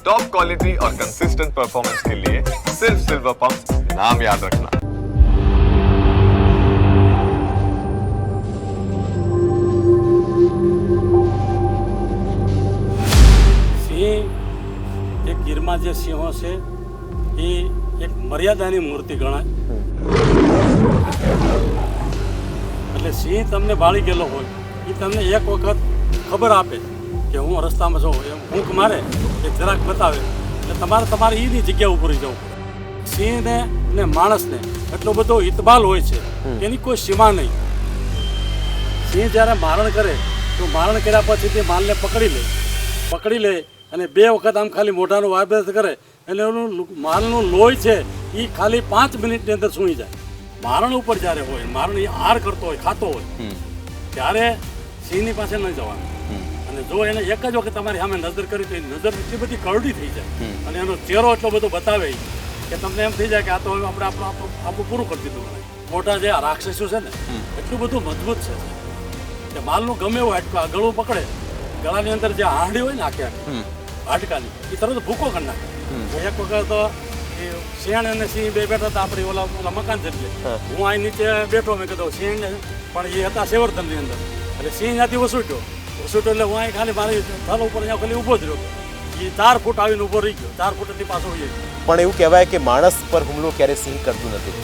Top quality और consistent performance के लिए सिर्फ सिल्वर पंप नाम याद रखना સિંહ જે ગીરમાં જે સિંહો છે એ એક મર્યાદાની મૂર્તિ ગણાય એટલે સિંહ તમને બાળી ગયેલો હોય એ તમને એક વખત ખબર આપે કે હું રસ્તામાં છું એમ હૂંક મારે એ જરાક બતાવે. એટલે તમારે તમારે એની જગ્યા ઉપર જવું પડે. સિંહને ને માણસને એટલો બધો ઇતબાલ હોય છે એની કોઈ સીમા નહીં. સિંહ જ્યારે મારણ કરે તો મારણ કર્યા પછી તે માલને પકડી લે. પકડી લે અને બે વખત આમ ખાલી મોઢાનો વાયબ્રેટ કરે એટલે એનું માલનું લોહી છે એ ખાલી પાંચ મિનિટની અંદર સૂઈ જાય. મારણ ઉપર જ્યારે હોય મારણ એ આર કરતો હોય ખાતો હોય ત્યારે સિંહની પાસે ન જવાનું. અને જો એને એક જ વખત તમારી સામે નજર કરી તો એ નજર એટલી બધી કરડી થઈ જાય. અને એનો ચહેરો એટલો બધો બતાવે કે તમને એમ થઈ જાય કે આ તો હવે આપણે આપણું આપણું આપણું પૂરું કરી દીધું મોટા જે રાક્ષસો છે ને એટલું બધું મજબૂત છે. કે માલનું ગમે એવું હાડકું આ ગળું પકડે ગળાની અંદર જે હાંડી હોય ને આખી હાડકાની એ તરત ભૂકો કરી નાખે. એક વખત તો એ શિયાળ અને સિંહ બે બેઠા હતા આપણે ઓલા ઓલા મકાન જેટલે. હું. અહીં નીચે બેઠો મેં કીધું સિંહ પણ એ હતા સેવર્ધનની અંદર. એટલે સિંહ ત્યાંથી વસૂટ્યો. વસૂટ્યો એટલે હું અહીં ખાલી મારી થલ ઉપર અહીંયા ખાલી ઊભો જ રહ્યો. એ ચાર ફૂટ આવીને ઊભો રહી ગયો. ચાર ફૂટથી પાછો હોઈએ પણ એવું કહેવાય કે માણસ પર હુમલો ક્યારે સિંહ કરતું નથી.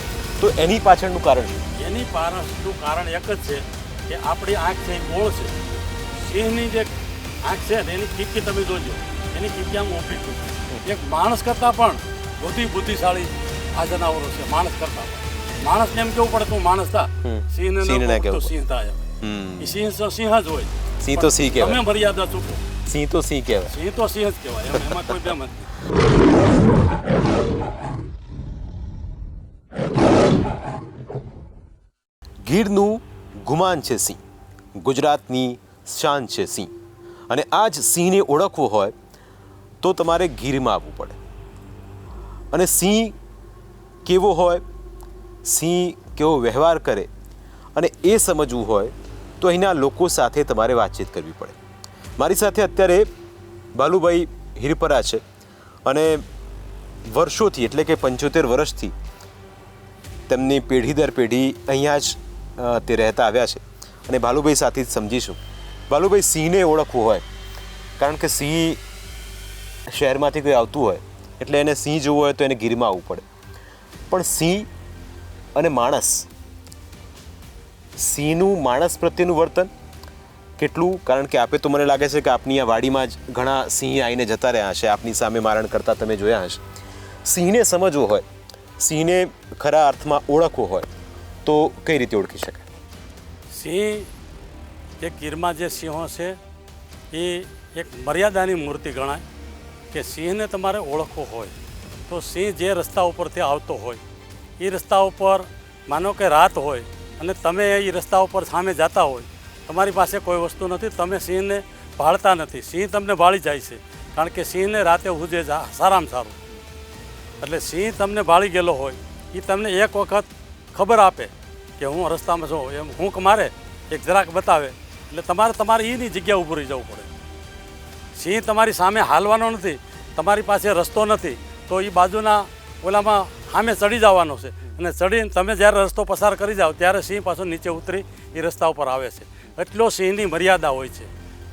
તો એની પાછળનું કારણ શું? એની પાછળનું કારણ એક જ છે કે આપણી આંખ છે એ ગોળ છે. સિંહની જે આંખ છે ને એની કીકી તમે જોજો. એની કીકી આમ ઊભી છે. એક માણસ કરતાં પણ બુદ્ધિ બુદ્ધિશાળી આ જનાવરો છે માણસ કરતાં માણસને એમ કેવું પડે તું માણસ થા. સિંહને સિંહ થાય એમ. હમ. એ સિંહ તો સિંહ જ હોય. સિંહ તો સિંહ કહેવાય. તમે મર્યાદા ચૂકો સિંહ તો સિંહ કહેવાય. સિંહ તો સિંહ જ કહેવાય. એમ- એમાં કોઈ બેમ ગીરનું ગુમાન છે સિંહ. ગુજરાતની શાન છે સિંહ. અને આ જ સિંહને ઓળખવું હોય તો તમારે ગીરમાં આવવું પડે. અને સિંહ કેવો હોય સિંહ કેવો વ્યવહાર કરે અને એ સમજવું હોય તો અહીંના લોકો સાથે તમારે વાતચીત કરવી પડે. મારી સાથે અત્યારે બાલુભાઈ હિરપરા છે અને વર્ષોથી, એટલે કે પંચોતેર વર્ષથી તેમની પેઢી દર પેઢી અહીંયા જ તે રહેતા આવ્યા છે અને ભાલુભાઈ સાથે જ સમજીશું ભાલુભાઈ સિંહને ઓળખવું હોય, કારણ કે સિંહ શહેરમાંથી કોઈ આવતું હોય, એટલે એને સિંહ જોવું હોય તો એને ગીરમાં આવવું પડે. પણ સિંહ અને માણસ સિંહનું માણસ પ્રત્યેનું વર્તન કેટલું? કારણ કે આપે તો મને લાગે છે કે આપની આ વાડીમાં જ ઘણા સિંહ આવીને જતા રહ્યા હશે, આપની સામે મારણ કરતાં તમે જોયા હશે. સિંહને સમજવો હોય, સિંહને ખરા અર્થમાં ઓળખવો હોય, તો કઈ રીતે ઓળખી શકાય? સિંહ, જે ગીરમાં જે સિંહો છે, એ એક મર્યાદાની મૂર્તિ ગણાય કે સિંહને તમારે ઓળખવો હોય. તો સિંહ જે રસ્તા ઉપરથી આવતો હોય, એ રસ્તા ઉપર માનો કે રાત હોય અને તમે એ રસ્તા ઉપર સામે જતા હોય, તમારી પાસે કોઈ વસ્તુ નથી, તમે સિંહને ભાળતા નથી. સિંહ તમને ભાળી જાય છે, કારણ કે સિંહને રાતે ઉજે સારામાં સારું. એટલે સિંહ તમને ભાળી ગયેલો હોય એ તમને એક વખત ખબર આપે કે હું રસ્તામાં છું, એમ હુંક મારે, એક જરાક બતાવે. એટલે તમારે તમારે એની જગ્યા ઉપર જવું પડે. સિંહ તમારી સામે હાલવાનો નથી, તમારી પાસે રસ્તો નથી, તો એ બાજુના ઓલામાં સામે ચડી જવાનો છે. અને ચડીને તમે જ્યારે રસ્તો પસાર કરી જાઓ, ત્યારે સિંહ પાછો નીચે ઉતરી એ રસ્તા ઉપર આવે છે. એટલો સિંહની મર્યાદા હોય છે.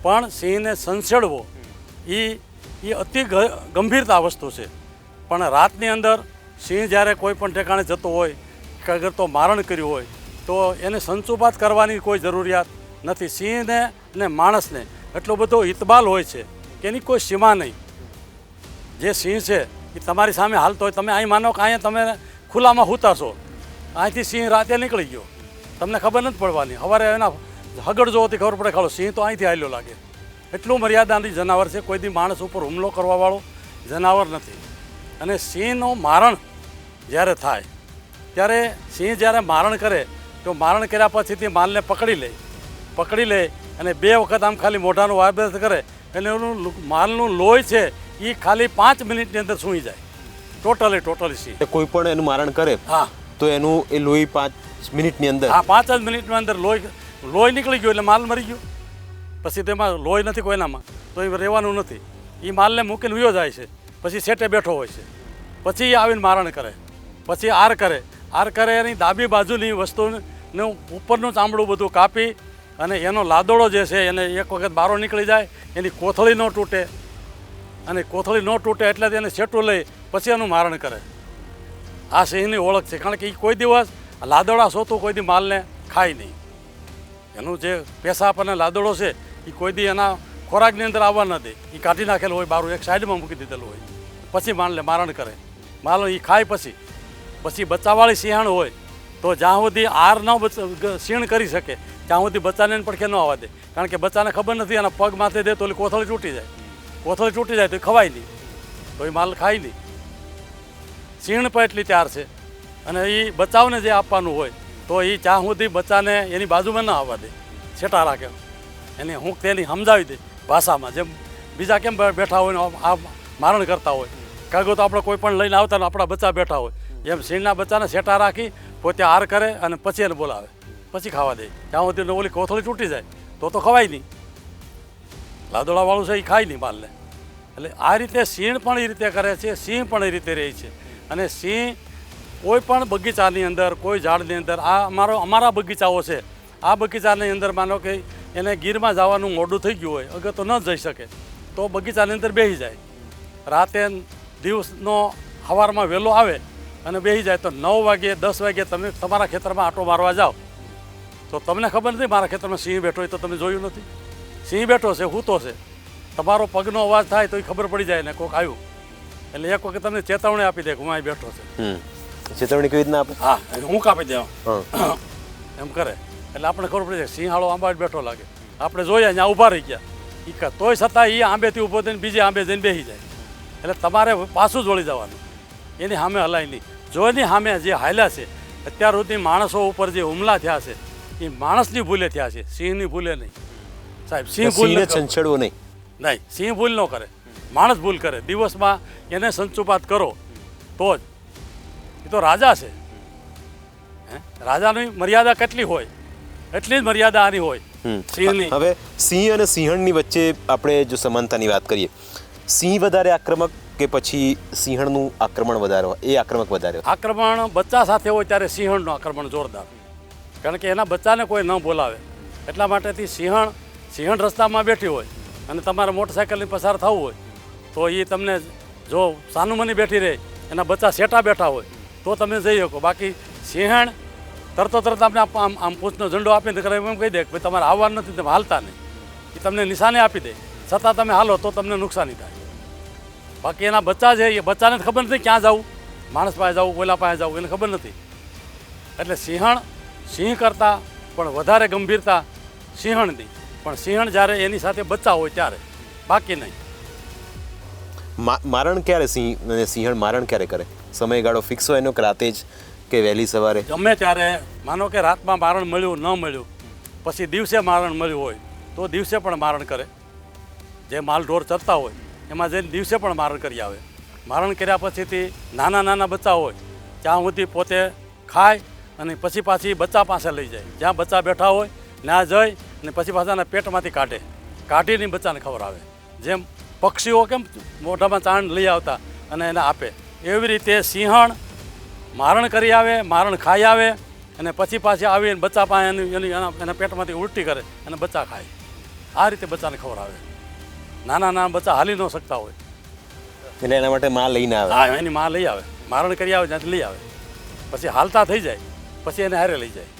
પણ સિંહને સંસેડવો એ એ અતિ ગંભીરતા વસ્તુ છે. પણ રાતની અંદર સિંહ જ્યારે કોઈ પણ ઠેકાણે જતો હોય, કે અગર તો મારણ કર્યું હોય, તો એને સંચુપાત કરવાની કોઈ જરૂરિયાત નથી. સિંહને અને માણસને એટલો બધો ઇતબાલ હોય છે કે એની કોઈ સીમા નહીં. જે સિંહ છે તમારી સામે હાલતો હોય, તમે અહીં માનો કે અહીંયા તમે ખુલ્લામાં હુતા છો અહીંથી સિંહ રાતે નીકળી ગયો. તમને ખબર નથી પડવાની. સવારે એના હગડ જોવાથી ખબર પડે ખાલો. સિંહ તો અહીંથી હાલ્યો લાગે. એટલું મર્યાદાની જનાવર છે. કોઈ દી માણસ ઉપર હુમલો કરવાવાળો જનાવર નથી. અને સિંહનું મારણ જ્યારે થાય, ત્યારે સિંહ જ્યારે મારણ કરે, તો મારણ કર્યા પછી તે માલને પકડી લે. પકડી લે અને બે વખત આમ ખાલી મોઢાનો વાયબ્રેસ કરે. એટલે એનું માલનું લોહી છે એ ખાલી પાંચ મિનિટની અંદર સૂઈ જાય. ટોટલી ટોટલી સી. કોઈ પણ એનું મારણ કરે હા. તો એનું એ લોહી પાંચ મિનિટની અંદર. હા પાંચ જ મિનિટની અંદર લોહી લોહી નીકળી ગયું એટલે માલ મરી ગયો. પછી તેમાં લોહી નથી કોઈનામાં તો એ રહેવાનું નથી. એ માલને મૂકીને વયો જાય છે. પછી સેટે બેઠો હોય છે. પછી એ આવીને મારણ કરે. પછી આર કરે. આર કરે એની ડાબી બાજુની વસ્તુનું ઉપરનું ચામડું બધું કાપી અને એનો લાદોડો જે છે એને એક વખત બારો નીકળી જાય એની કોથળી ન તૂટે. અને કોથળી ન તૂટે એટલે તેને સેટું લઈ પછી એનું મારણ કરે. આ સિંહની ઓળખ છે, કારણ કે એ કોઈ દિવસ લાદોડા સોતું કોઈ દી માલને ખાય નહીં. એનું જે પેશાબ અને લાદોડો છે એ કોઈ દી એના ખોરાકની અંદર આવવા ન દે. એ કાઢી નાખેલું હોય, બારું એક સાઈડમાં મૂકી દીધેલું હોય. પછી માલને મારણ કરે. માલ એ ખાય પછી. પછી બચ્ચાવાળી સિંહણ હોય, તો જ્યાં સુધી આર ન બચ- સીણ કરી શકે, ત્યાં સુધી બચ્ચાને પડખે ન આવવા દે. કારણ કે બચ્ચાને ખબર નથી, એના પગ માથે દે તો કોથળી તૂટી જાય. કોથળી તૂટી જાય તો એ ખવાય નહીં. તો એ માલ ખાઈ નહીં. સીણ પણ એટલી ત્યાર છે. અને એ બચાવને જે આપવાનું હોય, તો એ ચા સુધી બચ્ચાને એની બાજુમાં ના આવવા દે. છેટા રાખે એને હું તેની સમજાવી દે ભાષામાં. જેમ બીજા કેમ બેઠા હોય આમ મારણ કરતા હોય. કાગો તો આપણે કોઈ પણ લઈને આવતા ને આપણા બચ્ચા બેઠા હોય. એમ સીણના બચ્ચાને છેટા રાખી, પોતે હાર કરે અને પછી એને બોલાવે. પછી ખાવા દે. ત્યાં સુધી ઓલી કોથળી તૂટી જાય, તો તો ખવાય નહીં. લાદોડાવાળું છે એ ખાય નહીં માલને એટલે આ રીતે સિંહ પણ એ રીતે કરે છે, સિંહ પણ એ રીતે રહે છે. અને સિંહ કોઈ પણ બગીચાની અંદર, કોઈ ઝાડની અંદર, આ અમારો, અમારા બગીચાઓ છે. આ બગીચાની અંદર માનો કે એને ગીરમાં જવાનું મોડું થઈ ગયું હોય, અગર તો ન જઈ શકે, તો બગીચાની અંદર બેસી જાય. રાતે દિવસનો સવારમાં વહેલો આવે અને બેસી જાય, તો નવ વાગે, દસ વાગે તમે તમારા ખેતરમાં આટો મારવા જાઓ. તો તમને ખબર નથી મારા ખેતરમાં સિંહ બેઠો હોય તો તમે જોયું નથી? સિંહ બેઠો છે હૂતો છે. તમારો પગનો અવાજ થાય તો એ ખબર પડી જાય ને કોક આવ્યું. એટલે એક વખત તમને ચેતવણી આપી દે કે હું અહીં બેઠો છે. ચેતવણી કેવી રીતના આપે? હા હું કાપી દેવા. એમ કરે. એટલે આપણે ખબર પડી જાય સિંહાળો આંબા જ બેઠો લાગે. આપણે જોઈએ ત્યાં ઊભા રહી ગયા. ઈ ક- તોય છતાં એ આંબેથી ઊભો થઈને બીજે આંબે જઈને બેસી જાય. એટલે તમારે પાછું જ વળી જવાનું. એની સામે હલાય નહીં. જો એની સામે જે હાલ્યા છે અત્યાર સુધી માણસો ઉપર જે હુમલા થયા છે એ માણસની ભૂલે થયા છે સિંહની ભૂલે નહીં. સાહેબ સિંહ ભૂલ સિંહને ન છંછેડવો નહીં. નહીં સિંહ ભૂલ ન કરે. માણસ ભૂલ કરે. દિવસમાં એને સંચુપાત કરો. તો જ. એ તો રાજા છે. હે? રાજાની મર્યાદા કેટલી હોય? એટલી જ મર્યાદા આની હોય. સિંહની. હવે સિંહ અને સિંહણની વચ્ચે આપણે જો સમાનતાની વાત કરીએ સિંહ વધારે આક્રમક કે પછી સિંહણનું આક્રમણ વધારે હોય? એ આક્રમક વધારે હોય. આક્રમણ બચ્ચા સાથે હોય ત્યારે સિંહણનું આક્રમણ જોરદાર. કારણ કે એના બચ્ચાને કોઈ ન બોલાવે. એટલા માટેથી સિંહણ સિંહણ રસ્તામાં બેઠી હોય અને તમારે મોટરસાઇકલની પસાર થવું હોય, તો એ તમને જો સાનુમની બેઠી રહે, એના બચ્ચા સેટા બેઠા હોય, તો તમે જઈ શકો. બાકી સિંહણ તરતો તરત આપણે આમ આમ પૂછનો ઝંડો આપીને કરે એમ કહી દે કે ભાઈ તમારે આવવાનું નથી, તમે હાલતા નહીં. એ તમને નિશાને આપી દે. છતાં તમે હાલો તો તમને નુકસાની થાય. બાકી એના બચ્ચા છે એ બચ્ચાને ખબર નથી ક્યાં જવું. માણસ પાસે જવું કોયલા પાસે જવું, એને ખબર નથી. એટલે સિંહણ સિંહ કરતાં પણ વધારે ગંભીરતા સિંહણની. પણ સિંહણ જ્યારે એની સાથે બચ્ચા હોય ત્યારે બાકી નહીં. મારણ ક્યારે સિંહ અને સિંહણ મારણ ક્યારે કરે? સમયગાળો ફિક્સ હોય એનો કે રાતે જ કે વહેલી સવારે? ગમે ત્યારે માનો કે રાતમાં મારણ મળ્યું ન મળ્યું પછી દિવસે મારણ મળ્યું હોય તો દિવસે પણ મારણ કરે. જે માલ ઢોર ચરતા હોય એમાં જઈને દિવસે પણ મારણ કરી આવે. મારણ કર્યા પછીથી નાના નાના બચ્ચા હોય ત્યાં સુધી પોતે ખાય અને પછી પાછી બચ્ચા પાસે લઈ જાય. જ્યાં બચ્ચા બેઠા હોય ત્યાં જઈ અને પછી પાછાના પેટમાંથી કાઢે. કાઢીને બચ્ચાને ખવડાવે જેમ પક્ષીઓ કેમ મોઢામાં ચાણ લઈ આવતા અને એને આપે. એવી રીતે સિંહણ મારણ કરી આવે મારણ ખાઈ આવે અને પછી પાછી આવીને બચ્ચા પાસે એની એની એના પેટમાંથી ઉલટી કરે અને બચ્ચા ખાય. આ રીતે બચ્ચાને ખવડાવે નાના નાના બચ્ચા હાલી ન શકતા હોય. એટલે એના માટે માં લઈને આવે. હા એની માં લઈ આવે. મારણ કરી આવે ત્યાંથી લઈ આવે. પછી હાલતા થઈ જાય. પછી એને હારે લઈ જાય.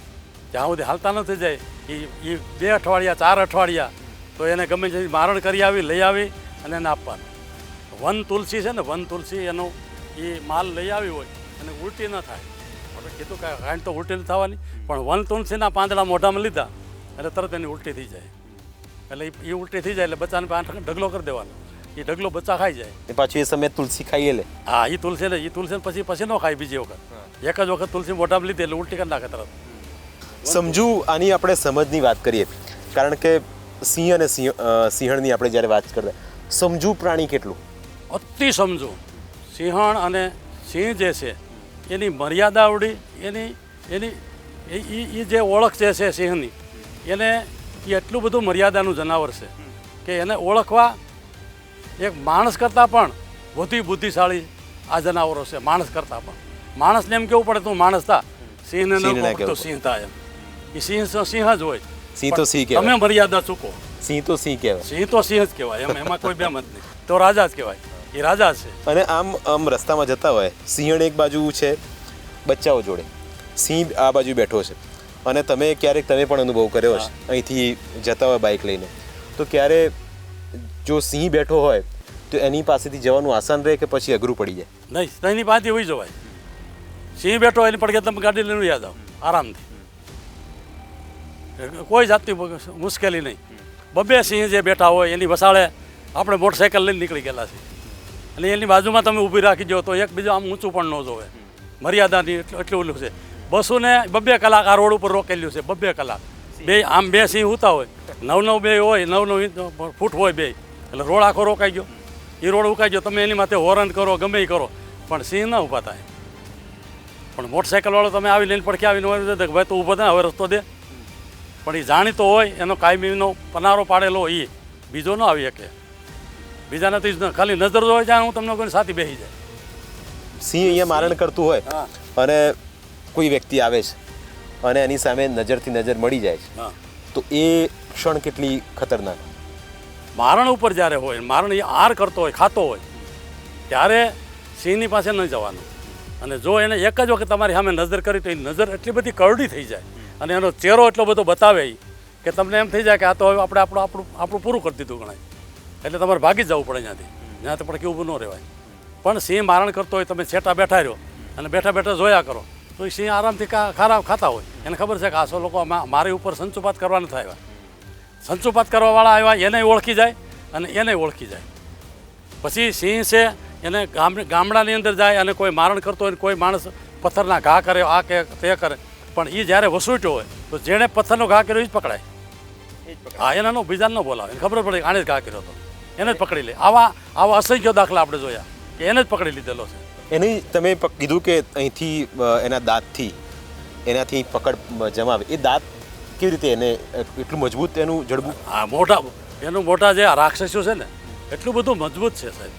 જ્યાં સુધી હાલતા ન થઈ જાય એ એ બે અઠવાડિયા ચાર અઠવાડિયા તો એને ગમે તે મારણ કરી આવી લઈ આવી અને એને આપવાનું. વન તુલસી છે ને વન તુલસી એનો એ માલ લઈ આવી હોય અને ઉલટી ન થાય. આપણે કીધું કે કાંઈ તો ઉલટી થવાની પણ વન તુલસીના પાંદડા મોઢામાં લીધા એટલે તરત એની ઉલટી થઈ જાય. એટલે એ- ઉલટી થઈ જાય એટલે બચ્ચાને પાંચ ઢગલો કરી દેવાનો. એ ઢગલો બચ્ચા ખાઈ જાય. એ પાછું એ સમયે તુલસી ખાઈએ લે. હા એ તુલસી ને એ તુલસી પછી પછી ન ખાય બીજી વખત. એક જ વખત તુલસી મોઢામાં લીધી એટલે ઉલટી કરી નાખે તરત. સમજુ આની આપણે સમજની વાત કરીએ. કારણ કે સિંહ અને સિંહ સિંહણની આપણે જ્યારે વાત કરતા સમજુ પ્રાણી કેટલું? અતિ સમજુ. સિંહણ અને સિંહ જે છે એની મર્યાદા આવડી એની એની એ જે ઓળખ જે છે સિંહની એને એ એટલું બધું મર્યાદાનું જનાવર છે કે એને ઓળખવા એક માણસ કરતાં પણ વધુ બુદ્ધિશાળી આ જનાવરો છે માણસ કરતાં પણ. માણસને એમ કેવું પડે તું માણસ થા. સિંહને ન તો સિંહ થાય એમ. એ સિંહ તો સિંહ જ હોય. સિંહ તો સિંહ કહેવાય. તમે મર્યાદા ચૂકો. સિંહ તો સિંહ કહેવાય. સિંહ તો સિંહ જ કહેવાય. એમ એમાં કોઈ બેમત નહીં. તો રાજા જ કહેવાય. એ રાજા છે. અને આમ આમ રસ્તામાં જતા હોય સિંહણ એક બાજુ છે બચ્ચાઓ જોડે. સિંહ આ બાજુ બેઠો છે. અને તમે ક્યારેક તમે પણ અનુભવ કર્યો હશે. અહીંથી જતા હોય બાઇક લઈને. તો ક્યારે જો સિંહ બેઠો હોય તો એની પાસેથી જવાનું આસાન રહે કે પછી અઘરું પડી જાય? નહીં એની પાસેથી હોઈ જવાય. સિંહ બેઠો હોય એની પડકે તમે ગાડી લઈને યાદ આવો આરામથી. કોઈ જાતની મુશ્કેલી નહીં. બબ્બે સિંહ જે બેઠા હોય, એની વસાળે આપણે મોટરસાઇકલ લઈને નીકળી ગયેલા છે અને એની બાજુમાં તમે ઊભી રાખી દો તો એક બીજું આમ ઊંચું પણ ન જોવે. મર્યાદાની એટલું ઓલું છે. બસોને બબ્બે કલાક આ રોડ ઉપર રોકેલું છે બબ્બે કલાક. બે આમ બે સિંહ ઉતા હોય. નવ નવ બે હોય, નવ નવ ફૂટ હોય બે. એટલે રોડ આખો રોકાઈ ગયો. એ રોડ ઉકાઈ ગયો. તમે એની માથે હોરન કરો, ગમે એ કરો. પણ સિંહ ના ઊભા થાય. પણ મોટરસાઇકલવાળો તમે આવી લઈને પડખે આવીને હોય તો ભાઈ તું ઊભો થાય હવે રસ્તો દે. પણ એ જાણીતો હોય એનો કાયમીનો પનારો પાડેલો હોય એ બીજો ન આવી શકે. બીજાને તો જ ખાલી નજર જોઈ જાય હું તમને કોઈ સાથી બેસી જાય. સિંહ અહીંયા મારણ કરતું હોય અને કોઈ વ્યક્તિ આવે છે અને એની સામે નજરથી નજર મળી જાય છે તો એ ક્ષણ કેટલી ખતરનાક? મારણ ઉપર જ્યારે હોય મારણ એ આર કરતો હોય ખાતો હોય ત્યારે સિંહની પાસે ન જવાનું. અને જો એને એક જ વખત તમારી સામે નજર કરી તો એ નજર એટલી બધી કરડી થઈ જાય. અને એનો ચહેરો એટલો બધો બતાવે કે તમને એમ થઈ જાય કે આ તો હવે આપણે આપણું આપણું આપણું પૂરું કરી દીધું ગણાય. એટલે તમારે ભાગી જ જવું પડે ત્યાંથી. ત્યાંથી પણ કેવું ન રહેવાય. પણ સિંહ મારણ કરતો હોય, તમે છેટા બેઠા રહ્યો અને બેઠા બેઠા જોયા કરો, તો એ સિંહ આરામથી ખારા ખાતા હોય. એને ખબર છે કે આસો લોકો મારી ઉપર સંચુપાત કરવા નથી આવ્યા સંચુપાત કરવાવાળા આવ્યા, એને ઓળખી જાય અને એને ઓળખી જાય. પછી સિંહ છે, એને ગામ, ગામડાની અંદર જાય અને કોઈ મારણ કરતો હોય કોઈ માણસ પથ્થરના ઘા કરે, આ કે તે કરે પણ એ જ્યારે વસૂટ્યો હોય તો જેણે પથ્થરનો ઘા કર્યો એ જ પકડાય. હા એનાનો બીજાને ન બોલાવે. એને ખબર પડે કે આણે જ ઘા કર્યો હતો. એને જ પકડી લે. આવા આવા અસંખ્ય દાખલા આપણે જોયા કે એને જ પકડી લીધેલો છે. એની તમે કીધું કે અહીંથી એના દાંતથી એનાથી પકડ જમાવે. એ દાંત કેવી રીતે એને એટલું મજબૂત એનું જડબું? આ મોટા એનું મોટા જે આ રાક્ષસો છે ને એટલું બધું મજબૂત છે સાહેબ.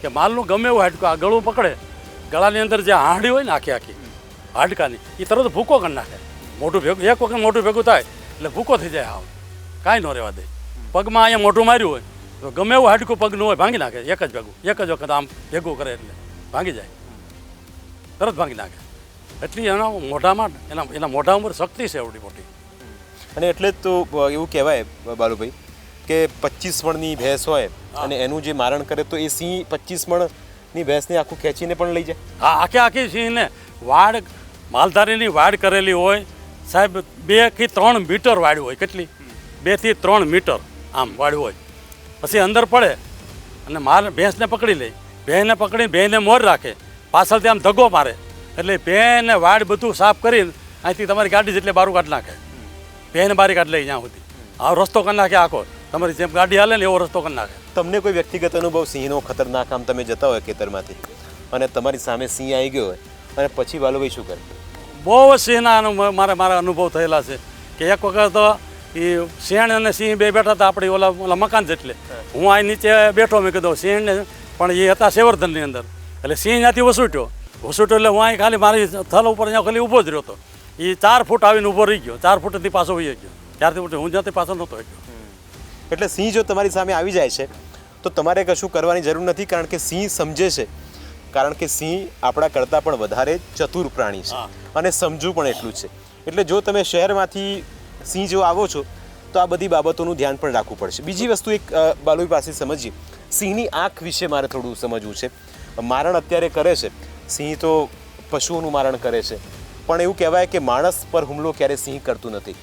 કે માલનું ગમે એવું હાડકું આ ગળું પકડે ગળાની અંદર જે હાંડી હોય ને આખી આખી હાડકાની. એ તરત ભૂકો કરી નાખે. મોટું ભેગું એક વખત મોટું ભેગું થાય એટલે ભૂકો થઈ જાય હાવ. કાંઈ ન રહેવા દે. પગમાં અહીંયા મોટું માર્યું હોય તો ગમે એવું હાડકું પગનું હોય ભાંગી નાખે. એક જ ભેગું એક જ વખત આમ ભેગું કરે એટલે ભાંગી જાય. તરત ભાંગી નાખે. એટલી એના મોઢામાં એના એના મોઢા ઉપર શક્તિ છે એવડી મોટી. અને એટલે જ તો એવું કહેવાય બાલુભાઈ કે પચીસ મણની ભેંસ હોય અને એનું જે મારણ કરે તો એ સિંહ પચીસ મણની ભેંસને આખું ખેંચીને પણ લઈ જાય? આ આખે આખી સિંહને વાડ માલધારીની વાડ કરેલી હોય, સાહેબ, બેથી ત્રણ મીટર વાડ હોય, કેટલી? બેથી ત્રણ મીટર આમ વાડ્યું હોય. પછી અંદર પડે અને માલ ભેંસને પકડી લે. ભેંને પકડી ભેંને મોર રાખે. પાછળથી આમ ધગો મારે. એટલે ભેંને વાડ બધું સાફ કરીને અહીંથી તમારી ગાડી જેટલે બારું કાઢી નાખે. ભેંને બારી કાઢી લઈ જ્યાં સુધી. આ રસ્તો કરી નાખે આખો. તમારી જેમ ગાડી હાલે ને એવો રસ્તો કરી નાખે. તમને કોઈ વ્યક્તિગત અનુભવ? સિંહનો ખતરનાક આમ તમે જતા હોય ખેતરમાંથી. અને તમારી સામે સિંહ આવી ગયો હોય. અને પછી બાલુભાઈ શું કરે? બહુ સિંહના મારે, મારા અનુભવ થયેલા છે કે એક વખત એ શેણ અને સિંહ બે બેઠા હતા આપણે ઓલા ઓલા મકાન જેટલે. હું આ નીચે બેઠો, મેં કીધું સિંહને પણ એ હતા સેવર્ધનની અંદર. એટલે સિંહ ત્યાંથી વસૂટ્યો. વસૂટ્યો એટલે હું અહીં ખાલી મારી થલ ઉપર અહીંયા ખાલી ઊભો જ રહ્યો હતો. એ ચાર ફૂટ આવીને ઊભો રહી ગયો. ચાર ફૂટથી પાછો વહી ગયો. ત્યારથી ઉઠી હું જ્યાંથી પાછો નહોતો ગયો એટલે સિંહ જો તમારી સામે આવી જાય છે, તો તમારે કશું કરવાની જરૂર નથી કારણ કે સિંહ સમજે છે કારણ કે સિંહ આપણા કરતાં પણ વધારે ચતુર પ્રાણી છે. અને સમજુ પણ એટલું જ છે. એટલે જો તમે શહેરમાંથી સિંહ જો આવો છો તો આ બધી બાબતોનું ધ્યાન પણ રાખવું પડશે. બીજી વસ્તુ એક અ, બાલુભાઈ પાસે સમજીએ. સિંહની આંખ વિશે મારે થોડું સમજવું છે. મારણ અત્યારે કરે છે. સિંહ તો પશુઓનું મારણ કરે છે. પણ એવું કહેવાય કે માણસ પર હુમલો ક્યારે સિંહ કરતું નથી.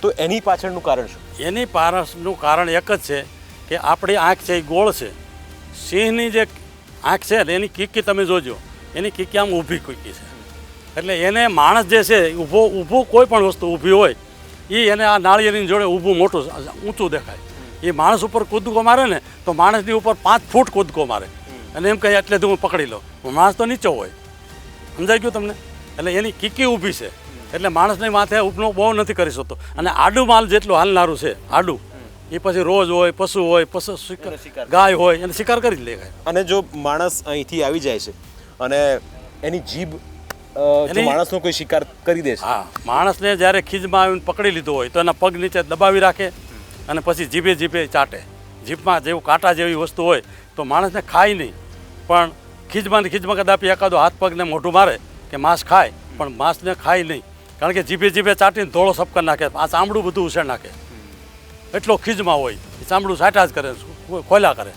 તો એની પાછળનું કારણ શું? એની પાછળનું કારણ એક જ છે કે આપણી આંખ છે એ ગોળ છે. સિંહની જે આંખ છે એની કીકી તમે જોજો. એની કીકી આમ ઊભી કીકી છે. એટલે એને માણસ જે છે ઊભો, ઊભું કોઈ પણ વસ્તુ ઊભી હોય એ એને આ નાળિયેરની જોડે ઊભું મોટું ઊંચું દેખાય. એ માણસ ઉપર કૂદકો મારે ને, તો માણસની ઉપર પાંચ ફૂટ કૂદકો મારે. અને એમ કહે એટલે હું પકડી લઉં. માણસ તો નીચો હોય. સમજાઈ ગયું તમને? એટલે એની કીકી ઊભી છે. એટલે માણસની માથે ઉપનો બહુ નથી કરી શકતો. અને આડું માલ જેટલું હાલનારું છે, આડું. એ પછી રોજ હોય પશુ હોય પશુ શિકાર ગાય હોય એને શિકાર કરી જ લે અને જો માણસ અહીંથી આવી જાય છે અને એની જીભ માણસનો કોઈ શિકાર કરી દે છે. હા માણસને જ્યારે ખીજમાં આવીને પકડી લીધો હોય તો એના પગ નીચે દબાવી રાખે અને પછી જીભે જીભે ચાટે. જીભમાં જેવું કાંટા જેવી વસ્તુ હોય તો માણસને ખાય નહીં. પણ ખીજમાં ખીજમાં કદાપી એકાદો હાથ પગને મોઢું મારે કે માંસ ખાય પણ માંસને ખાય નહીં. કારણ કે જીભે જીભે ચાટીને ધોળો સપકર નાખે આ ચામડું બધું ઉછેર નાખે. એટલો ખીજમાં હોય. ચામડું સાટા જ કરે ખોલ્યા કરે.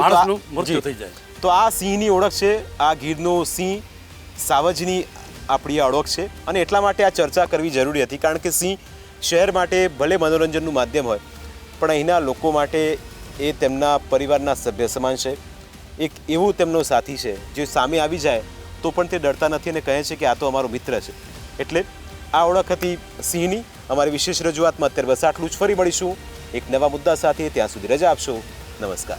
માણસનું મૃત્યુ થઈ જાય. તો આ સિંહની ઓળખ છે આ ગીરનો સિંહ સાવજની આપણી ઓળખ છે. અને એટલા માટે આ ચર્ચા કરવી જરૂરી હતી કારણ કે સિંહ શહેર માટે ભલે મનોરંજનનું માધ્યમ હોય પણ અહીંના લોકો માટે એ તેમના પરિવારના સભ્ય સમાન છે. એક એવું તેમનો સાથી છે જે સામે આવી જાય તો પણ તે ડરતા નથી અને કહે છે કે આ તો અમારો મિત્ર છે. એટલે આ ઓળખ હતી સિંહની. અમારી વિશેષ રજૂઆતમાં અત્યારે બસ આટલું જ. ફરી મળીશું. એક નવા મુદ્દા સાથે ત્યાં સુધી રજા આપશો. નમસ્કાર.